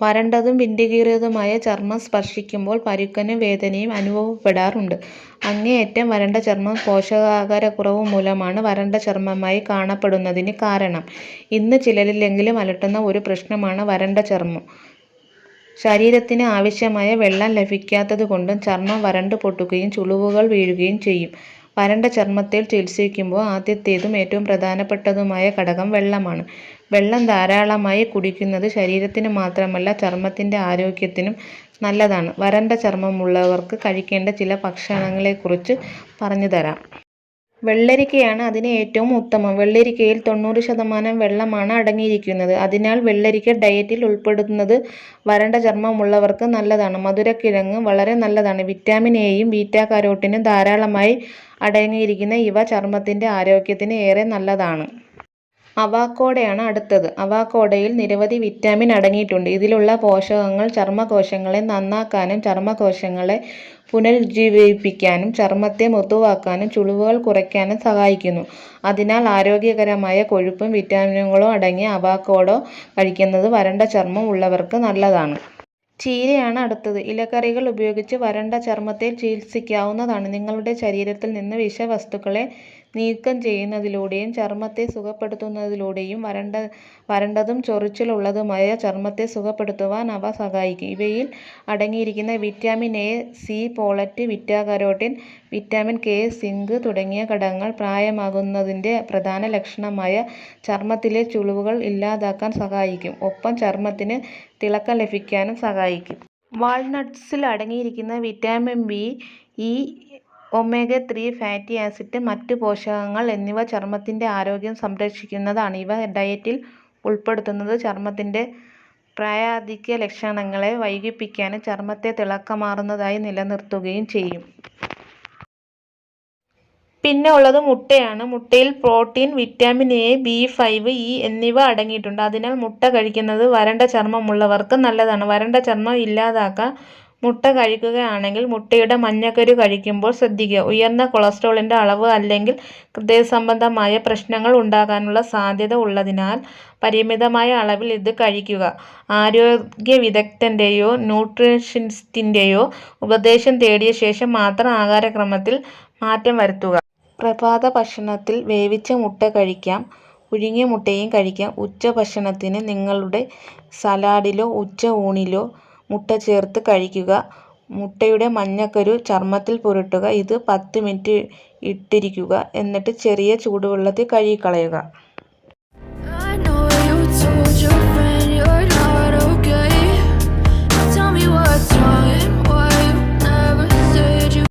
വരണ്ടതും വിണ്ടുകീറിയതുമായ ചർമ്മം സ്പർശിക്കുമ്പോൾ പരുക്കനും വേദനയും അനുഭവപ്പെടാറുണ്ട്. അങ്ങേയറ്റം വരണ്ട ചർമ്മം പോഷകാഹാരക്കുറവ് മൂലമാണ് വരണ്ട ചർമ്മമായി കാണപ്പെടുന്നതിന് കാരണം. ഇന്ന് ചിലരിലെങ്കിലും അലട്ടുന്ന ഒരു പ്രശ്നമാണ് വരണ്ട ചർമ്മം. ശരീരത്തിന് ആവശ്യമായ വെള്ളം ലഭിക്കാത്തതുകൊണ്ടും ചർമ്മം വരണ്ടു പൊട്ടുകയും ചുളിവുകൾ വീഴുകയും ചെയ്യും. വരണ്ട ചർമ്മത്തിൽ ചികിത്സിക്കുമ്പോൾ ആദ്യത്തേതും ഏറ്റവും പ്രധാനപ്പെട്ടതുമായ ഘടകം വെള്ളമാണ്. വെള്ളം ധാരാളമായി കുടിക്കുന്നത് ശരീരത്തിന് മാത്രമല്ല ചർമ്മത്തിന്റെ ആരോഗ്യത്തിനും നല്ലതാണ്. വരണ്ട ചർമ്മമുള്ളവർക്ക് കഴിക്കേണ്ട ചില ഭക്ഷണങ്ങളെക്കുറിച്ച് പറഞ്ഞുതരാം. വെള്ളരിക്കയാണ് അതിന് ഏറ്റവും ഉത്തമം. വെള്ളരിക്കയിൽ തൊണ്ണൂറ് ശതമാനം വെള്ളമാണ് അടങ്ങിയിരിക്കുന്നത്. അതിനാൽ വെള്ളരിക്ക ഡയറ്റിൽ ഉൾപ്പെടുത്തുന്നത് വരണ്ട ചർമ്മമുള്ളവർക്ക് നല്ലതാണ്. മധുരക്കിഴങ്ങ് വളരെ നല്ലതാണ്. വിറ്റാമിൻ എയും ബീറ്റാ കരോട്ടിനും ധാരാളമായി അടങ്ങിയിരിക്കുന്ന ഇവ ചർമ്മത്തിന്റെ ആരോഗ്യത്തിന് ഏറെ നല്ലതാണ്. അവോക്കാഡോയാണ് അടുത്തത്. അവാക്കോഡയിൽ നിരവധി വിറ്റാമിൻ അടങ്ങിയിട്ടുണ്ട്. ഇതിലുള്ള പോഷകങ്ങൾ ചർമ്മകോശങ്ങളെ നന്നാക്കാനും ചർമ്മകോശങ്ങളെ പുനരുജ്ജീവിപ്പിക്കാനും ചർമ്മത്തെ മൃദുവാക്കാനും ചുളിവുകൾ കുറയ്ക്കാനും സഹായിക്കുന്നു. അതിനാൽ ആരോഗ്യകരമായ കൊഴുപ്പും വിറ്റാമിനുകളും അടങ്ങിയ അവാക്കോഡോ കഴിക്കുന്നത് വരണ്ട ചർമ്മം ഉള്ളവർക്ക് നല്ലതാണ്. ചീരയാണ് അടുത്തത്. ഇലക്കറികൾ ഉപയോഗിച്ച് വരണ്ട ചർമ്മത്തെ ചികിത്സിക്കാവുന്നതാണ്. നിങ്ങളുടെ ശരീരത്തിൽ നിന്ന് വിഷവസ്തുക്കളെ നീക്കം ചെയ്യുന്നതിലൂടെയും ചർമ്മത്തെ സുഖപ്പെടുത്തുന്നതിലൂടെയും വരണ്ട വരണ്ടതും ചൊറിച്ചിലുള്ളതുമായ ചർമ്മത്തെ സുഖപ്പെടുത്തുവാൻ അവ സഹായിക്കും. ഇവയിൽ അടങ്ങിയിരിക്കുന്ന vitamin A, C, folate beta carotene, vitamin K, zinc തുടങ്ങിയ ഘടകങ്ങൾ പ്രായമാകുന്നതിന്റെ പ്രധാന ലക്ഷണമായ ചർമ്മത്തിലെ ചുളിവുകൾ ഇല്ലാതാക്കാൻ സഹായിക്കും. ഒപ്പം ചർമ്മത്തിന് തിളക്കം ലഭിക്കാനും സഹായിക്കും. വാൾനട്ട്സിൽ അടങ്ങിയിരിക്കുന്ന vitamin B, E, omega three fatty acid, മറ്റ് പോഷകങ്ങൾ എന്നിവ ചർമ്മത്തിന്റെ ആരോഗ്യം സംരക്ഷിക്കുന്നതാണ്. ഇവ ഡയറ്റിൽ ഉൾപ്പെടുത്തുന്നത് ചർമ്മത്തിന്റെ പ്രായാധിക്യ ലക്ഷണങ്ങളെ വൈകിപ്പിക്കാനും ചർമ്മത്തെ തിളക്കമാർന്നതായി നിലനിർത്തുകയും ചെയ്യും. പിന്നെ ഉള്ളത് മുട്ടയാണ്. മുട്ടയിൽ protein, vitamin A, B five, E എന്നിവ അടങ്ങിയിട്ടുണ്ട്. അതിനാൽ മുട്ട കഴിക്കുന്നത് വരണ്ട ചർമ്മമുള്ളവർക്ക് നല്ലതാണ്. വരണ്ട ചർമ്മം ഇല്ലാതാക്കാൻ മുട്ട കഴിക്കുകയാണെങ്കിൽ മുട്ടയുടെ മഞ്ഞക്കരു കഴിക്കുമ്പോൾ ശ്രദ്ധിക്കുക. ഉയർന്ന കൊളസ്ട്രോളിന്റെ അളവ് അല്ലെങ്കിൽ ഹൃദയസംബന്ധമായ പ്രശ്നങ്ങൾ ഉണ്ടാകാനുള്ള സാധ്യത ഉള്ളതിനാൽ പരിമിതമായ അളവിൽ ഇത് കഴിക്കുക. ആരോഗ്യ വിദഗ്ധന്റെയോ ന്യൂട്രീഷനിസ്റ്റിന്റെയോ ഉപദേശം തേടിയ ശേഷം മാത്രം ആഹാരക്രമത്തിൽ മാറ്റം വരുത്തുക. പ്രഭാതഭക്ഷണത്തിൽ വേവിച്ച മുട്ട കഴിക്കാം. പുഴുങ്ങിയ മുട്ടയും കഴിക്കാം. ഉച്ചഭക്ഷണത്തിന് നിങ്ങളുടെ സലാഡിലോ ഉച്ച ഊണിലോ മുട്ട ചേർത്ത് കഴിക്കുക. മുട്ടയുടെ മഞ്ഞക്കരു ചർമ്മത്തിൽ പുരട്ടുക. ഇത് പത്ത് മിനിറ്റ് ഇട്ടിരിക്കുക. എന്നിട്ട് ചെറിയ ചൂടുവെള്ളത്തിൽ കഴുകിക്കളയുക.